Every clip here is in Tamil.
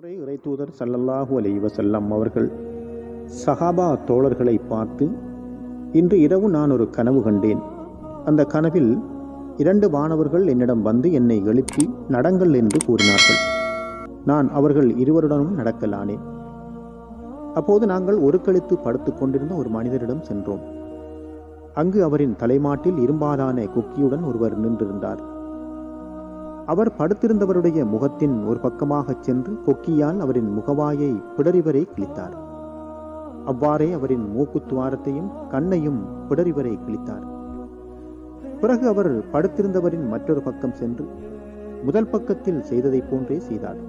முறை இறைத்தூதர் சல்லல்லாஹு அலைஹி செல்லம் அவர்கள் சஹாபா தோழர்களை பார்த்து இன்று இரவு நான் ஒரு கனவு கண்டேன். அந்த கனவில் இரண்டு வானவர்கள் என்னிடம் வந்து என்னை எழுப்பி நடங்கள் என்று கூறினார்கள். நான் அவர்கள் இருவருடனும் நடக்கலானேன். அப்போது நாங்கள் ஒரு கழித்து படுத்துக் கொண்டிருந்த ஒரு மனிதரிடம் சென்றோம். அங்கு அவரின் தலைமாட்டில் இரும்பாலான குக்கியுடன் ஒருவர் நின்றிருந்தார். அவர் படுத்திருந்தவருடைய முகத்தின் ஒரு பக்கமாகச் சென்று கொக்கியால் அவரின் முகவாயை பிடறிவரை கிழித்தார். அவ்வாறே அவரின் மூக்குத்துவாரத்தையும் கண்ணையும் பிடறிவரை கிழித்தார். பிறகு அவர் படுத்திருந்தவரின் மற்றொரு பக்கம் சென்று முதல் பக்கத்தில் செய்ததைப் போன்றே செய்தார்.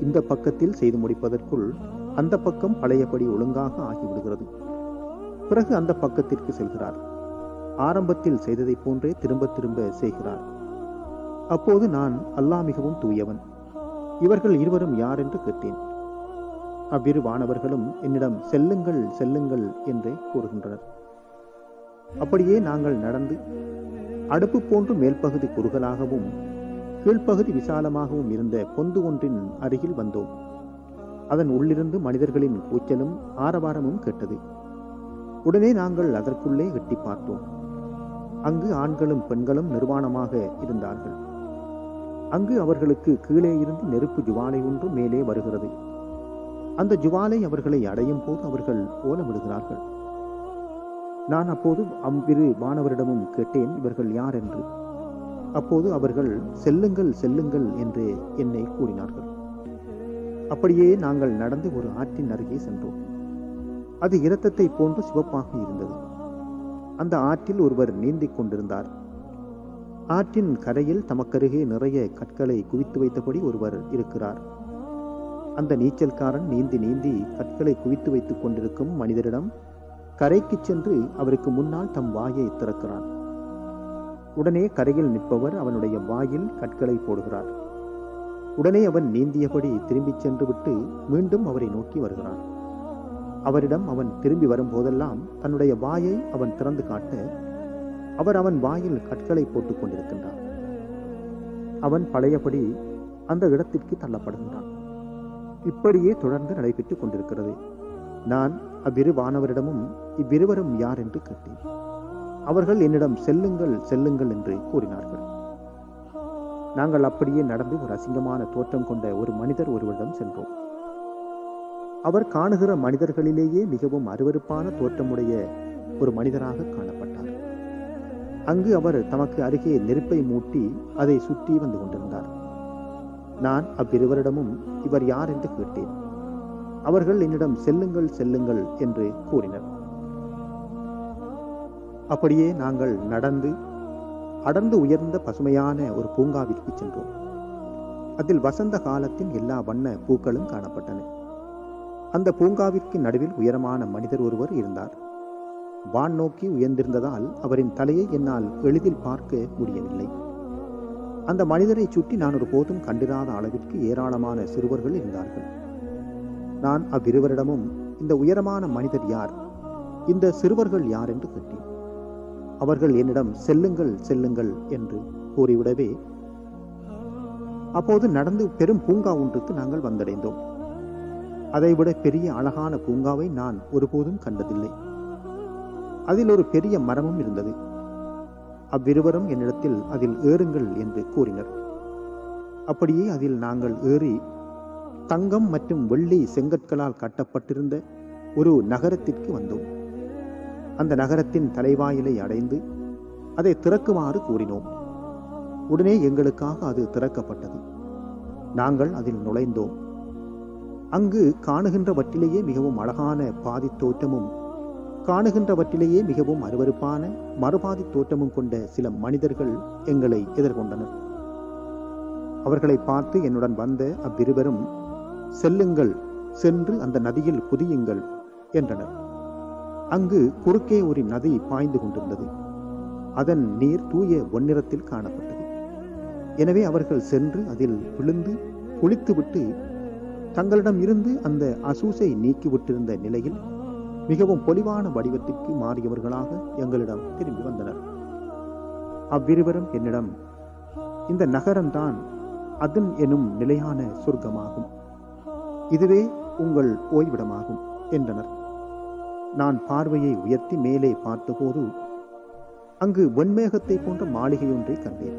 இந்த பக்கத்தில் செய்து முடிப்பதற்குள் அந்த பக்கம் பழையபடி ஒழுங்காக ஆகிவிடுகிறது. பிறகு அந்த பக்கத்திற்கு செல்கிறார். ஆரம்பத்தில் செய்ததைப் போன்றே திரும்ப திரும்ப செய்கிறார். அப்போது நான் அல்லாஹ் மிகவும் தூயவன். இவர்கள் இருவரும் யார் என்று கேட்டேன். அவ்விரு வானவர்களும் என்னிடம் செல்லுங்கள் செல்லுங்கள் என்றே கூறுகின்றனர். அப்படியே நாங்கள் நடந்து அடுப்பு போன்று மேல்பகுதி குறுகலாகவும் கீழ்ப்பகுதி விசாலமாகவும் இருந்த பொந்து ஒன்றின் அருகில் வந்தோம். அதன் உள்ளிருந்து மனிதர்களின் கூச்சலும் ஆரவாரமும் கேட்டது. உடனே நாங்கள் அதற்குள்ளே எட்டி பார்த்தோம். அங்கு ஆண்களும் பெண்களும் நிர்வாணமாக இருந்தார்கள். அங்கு அவர்களுக்கு கீழே இருந்து நெருப்பு ஜுவாலை ஒன்று மேலே வருகிறது. அந்த ஜுவாலை அவர்களை அடையும் போது அவர்கள் ஓலமிடுகிறார்கள் நான் அப்போது அவ்விரு மாணவரிடமும் கேட்டேன் இவர்கள் யார் என்று. அப்போது அவர்கள் செல்லுங்கள் செல்லுங்கள் என்று என்னை கூறினார்கள். அப்படியே நாங்கள் நடந்து ஒரு ஆற்றின் அருகே சென்றோம். அது இரத்தத்தை போன்று சிவப்பாக இருந்தது. அந்த ஆற்றில் ஒருவர் நீந்திக் கொண்டிருந்தார். ஆற்றின் கரையில் தமக்கருகே நிறைய கற்களை குவித்து வைத்தபடி ஒருவர் இருக்கிறார். அந்த நீச்சல்காரன் நீந்தி நீந்தி கற்களை குவித்து வைத்துக் கொண்டிருக்கும் மனிதரிடம் கரைக்கு சென்று அவருக்கு முன்னால் தம் வாயை திறக்கிறான். உடனே கரையில் நிற்பவர் அவனுடைய வாயில் கற்களை போடுகிறார். உடனே அவன் நீந்தியபடி திரும்பிச் சென்று விட்டு மீண்டும் அவரை நோக்கி வருகிறான். அவரிடம் அவன் திரும்பி வரும்போதெல்லாம் தன்னுடைய வாயை அவன் திறந்து காட்ட அவர் அவன் வாயில் கற்களை போட்டுக் கொண்டிருக்கின்றான். அவன் பழையபடி அந்த இடத்திற்கு தள்ளப்படுகின்றான். இப்படியே தொடர்ந்து நடைபெற்றுக் கொண்டிருக்கிறது. நான் அவ்விரு வானவரிடமும் இவ்விருவரும் யார் என்று கேட்டேன். அவர்கள் என்னிடம் செல்லுங்கள் செல்லுங்கள் என்று கூறினார்கள். நாங்கள் அப்படியே நடந்து ஒரு அசிங்கமான தோற்றம் கொண்ட ஒரு மனிதர் ஒருவரிடம் சென்றோம். அவர் காணுகிற மனிதர்களிலேயே மிகவும் அருவருப்பான தோற்றமுடைய ஒரு மனிதராக காணப்பட்டார். அங்கு அவர் தமக்கு அருகே நெருப்பை மூட்டி அதை சுற்றி வந்து கொண்டிருந்தார். நான் அவ்விருவரிடமும் இவர் யார் என்று கேட்டேன். அவர்கள் என்னிடம் செல்லுங்கள் செல்லுங்கள் என்று கூறினர். அப்படியே நாங்கள் நடந்து அடர்ந்து உயர்ந்த பசுமையான ஒரு பூங்காவிற்கு சென்றோம். அதில் வசந்த காலத்தின் எல்லா வண்ண பூக்களும் காணப்பட்டன. அந்த பூங்காவிற்கு நடுவில் உயரமான மனிதர் ஒருவர் இருந்தார். வான் நோக்கி உயர்ந்திருந்ததால் அவரின் தலையை என்னால் எளிதில் பார்க்க முடியவில்லை. அந்த மனிதரை சுற்றி நான் ஒரு போதும் கண்டிராத அளவிற்கு ஏராளமான சிறுவர்கள் இருந்தார்கள். நான் அவ்விருவரிடமும் இந்த உயரமான மனிதர் யார்? இந்த சிறுவர்கள் யார்? என்று கேட்டேன். அவர்கள் என்னிடம் செல்லுங்கள் செல்லுங்கள் என்று கூறிவிடவே அப்போது நடந்து பெரும் பூங்கா ஒன்றுக்கு நாங்கள் வந்தடைந்தோம். அதைவிட பெரிய அழகான பூங்காவை நான் ஒருபோதும் கண்டதில்லை. அதில் ஒரு பெரிய மரமும் இருந்தது. அவ்விருவரும் என்னிடத்தில் அதில் ஏறுங்கள் என்று கூறினர். அப்படியே அதில் நாங்கள் ஏறி தங்கம் மற்றும் வெள்ளி செங்கற்களால் கட்டப்பட்டிருந்த ஒரு நகரத்திற்கு வந்தோம். அந்த நகரத்தின் தலைவாயிலை அடைந்து அதை திறக்குமாறு கூறினோம். உடனே எங்களுக்காக அது திறக்கப்பட்டது. நாங்கள் அதில் நுழைந்தோம். அங்கு காணுகின்றவற்றிலேயே மிகவும் அழகான பாதி தோற்றமும் காணுகின்றவற்றிலேயே மிகவும் அருவருப்பான மறுபாதி தோற்றமும் கொண்ட சில மனிதர்கள் எங்களை எதிர்கொண்டனர். அவர்களை பார்த்து என்னுடன் வந்த அவ்விருவரும் செல்லுங்கள் சென்று அந்த நதியில் குதியுங்கள் என்றனர். அங்கு குறுக்கே ஒரு நதி பாய்ந்து கொண்டிருந்தது. அதன் நீர் தூய ஒன்னிறத்தில் காணப்பட்டது. எனவே அவர்கள் சென்று அதில் விழுந்து குளித்துவிட்டு தங்களிடம் இருந்து அந்த அசூசை நீக்கிவிட்டிருந்த நிலையில் மிகவும் பொலிவான வடிவத்திற்கு மாறியவர்களாக எங்களிடம் திரும்பி வந்தனர். அவ்விருவரும் என்னிடம் இந்த நகரம்தான் அதன் எனும் நிலையான சொர்க்கமாகும். இதுவே உங்கள் ஓய்விடமாகும் என்றனர். நான் பார்வையை உயர்த்தி மேலே பார்த்தபோது அங்கு வெண்மேகத்தை போன்ற மாளிகையொன்றை கண்டேன்.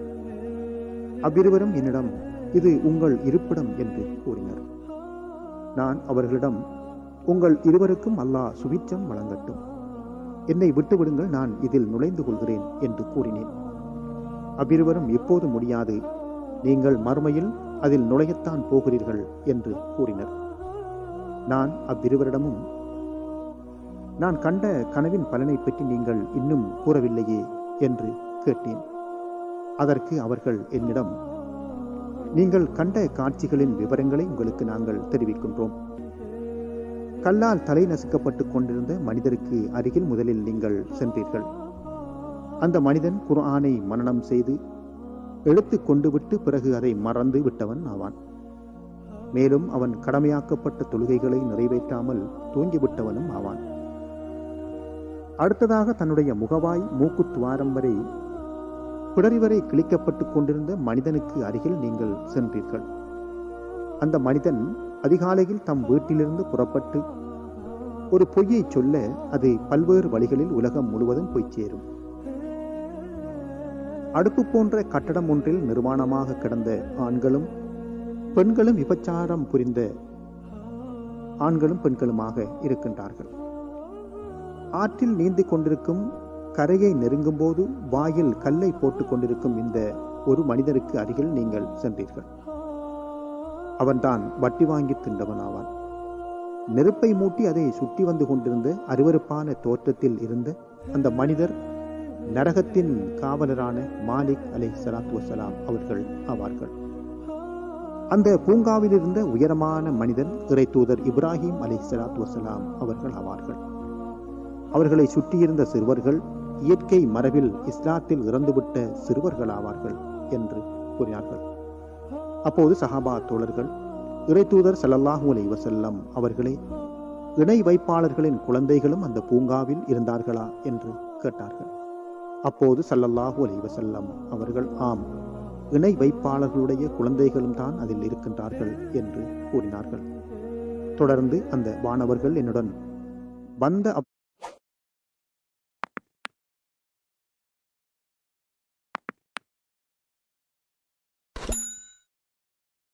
அவ்விருவரும் என்னிடம் இது உங்கள் இருப்பிடம் என்று கூறினர். நான் அவர்களிடம் உங்கள் இருவருக்கும் அல்லாஹ் சுபிச்சம் வழங்கட்டும். என்னை விட்டுவிடுங்கள் நான் இதில் நுழைந்து கொள்கிறேன் என்று கூறினேன். அவ்விருவரும் எப்போது முடியாது? நீங்கள் மறுமையில் அதில் நுழையத்தான் போகிறீர்கள் என்று கூறினர். நான் அவ்விருவரிடமும் நான் கண்ட கனவின் பலனை பற்றி நீங்கள் இன்னும் கூறவில்லையே என்று கேட்டேன். அதற்கு அவர்கள் என்னிடம் நீங்கள் கண்ட காட்சிகளின் விவரங்களை உங்களுக்கு நாங்கள் தெரிவிக்கின்றோம். கல்லால் தலை நசுக்கப்பட்டுக் கொண்டிருந்த மனிதருக்கு அருகில் முதலில் நீங்கள் சென்றீர்கள். அந்த மனிதன் குர்ஆனை மனனம் செய்து எடுத்து கொண்டு விட்டு பிறகு அதை மறந்து விட்டவன் ஆவான். மேலும் அவன் கடமையாக்கப்பட்ட தொழுகைகளை நிறைவேற்றாமல் தூங்கிவிட்டவனும் ஆவான். அடுத்ததாக தன்னுடைய முகவாய் மூக்கு துவாரம் வரை பிடரி வரை கிழிக்கப்பட்டுக் கொண்டிருந்த மனிதனுக்கு அருகில் நீங்கள் சென்றீர்கள். அந்த மனிதன் அதிகாலையில் தம் வீட்டிலிருந்து புறப்பட்டு ஒரு பொய்யை சொல்ல அது பல்வேறு வழிகளில் உலகம் முழுவதும் போய் சேரும். அடுப்பு போன்ற கட்டடம் ஒன்றில் நிர்வாணமாக கிடந்த ஆண்களும் பெண்களும் விபச்சாரம் புரிந்த ஆண்களும் பெண்களுமாக இருக்கின்றார்கள். ஆற்றில் நீந்தி கொண்டிருக்கும் கரையை நெருங்கும் போது வாயில் கல்லை போட்டுக் கொண்டிருக்கும் இந்த ஒரு மனிதருக்கு அருகில் நீங்கள் சென்றீர்கள். அவன்தான் வட்டி வாங்கி தின்றவன் ஆவான் நெருப்பை மூட்டி அதை சுற்றி வந்து கொண்டிருந்த அருவருப்பான தோற்றத்தில் இருந்த அந்த மனிதர் நரகத்தின் காவலரான மாலிக் அலை சலாத்து வசலாம் அவர்கள் ஆவார்கள். அந்த பூங்காவில் இருந்த உயரமான மனிதன் இறை தூதர் இப்ராஹிம் அலை சலாத் வசலாம் அவர்கள் ஆவார்கள். அவர்களை சுற்றியிருந்த சிறுவர்கள் இயற்கை மரபில் இஸ்லாத்தில் இறந்துவிட்ட சிறுவர்கள் ஆவார்கள் என்று கூறினார்கள். அப்போது சஹாபா தோழர்கள் இறை தூதர் சல்லல்லாஹூ அலை வசல்லம் அவர்களே இணை வைப்பாளர்களின் குழந்தைகளும் அந்த பூங்காவில் இருந்தார்களா என்று கேட்டார்கள். அப்போது சல்லல்லாஹூ அலை வசல்லம் அவர்கள் ஆம் இணை வைப்பாளர்களுடைய குழந்தைகளும் தான் அதில் இருக்கின்றார்கள் என்று கூறினார்கள். தொடர்ந்து அந்த வானவர்கள் என்னுடன் வந்த